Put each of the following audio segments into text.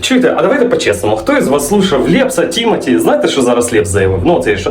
Чуєте, а давайте по-чесному. Хто із вас слушав Лепса, Тімоті? Знаєте, що зараз Лепс заявив? Ну, це що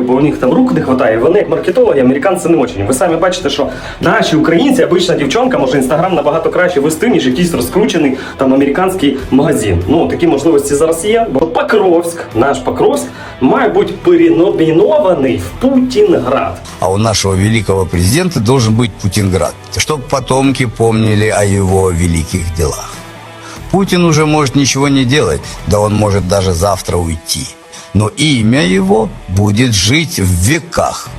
бо у них там рук не вистачає. Вони як маркетологи, американці не очень. Ви самі бачите, що наші українці, обична дівчонка, може інстаграм набагато краще вести, ніж якийсь розкручений там американський магазин. Ну такі можливості зараз є. Бо Покровськ, наш Покровськ, має бути переномінований в Путінград. А у нашего великого президента должен быть Путинград, чтобы потомки помнили о его великих делах. Путин уже может ничего не делать, да он может даже завтра уйти. Но имя его будет жить в веках.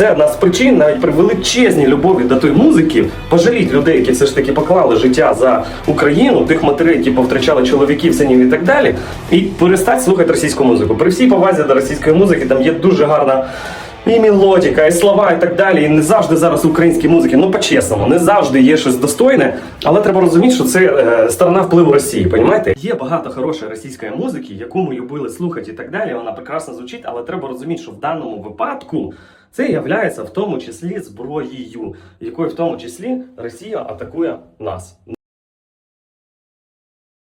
Це одна з причин, навіть при величезній любові до тої музики, пожаліть людей, які все ж таки поклали життя за Україну, тих матерей, які повтрачали чоловіків, синів і так далі, і перестать слухати російську музику. При всій повазі до російської музики там є дуже гарна. І мелодика, і слова, і так далі. І не завжди зараз у українській музики, ну по-чесному, не завжди є щось достойне, але треба розуміти, що це е, сторона впливу Росії. Понімаєте? Є багато хорошої російської музики, яку ми любили слухати і так далі. Вона прекрасно звучить, але треба розуміти, що в даному випадку це являється в тому числі зброєю, якою в тому числі Росія атакує нас.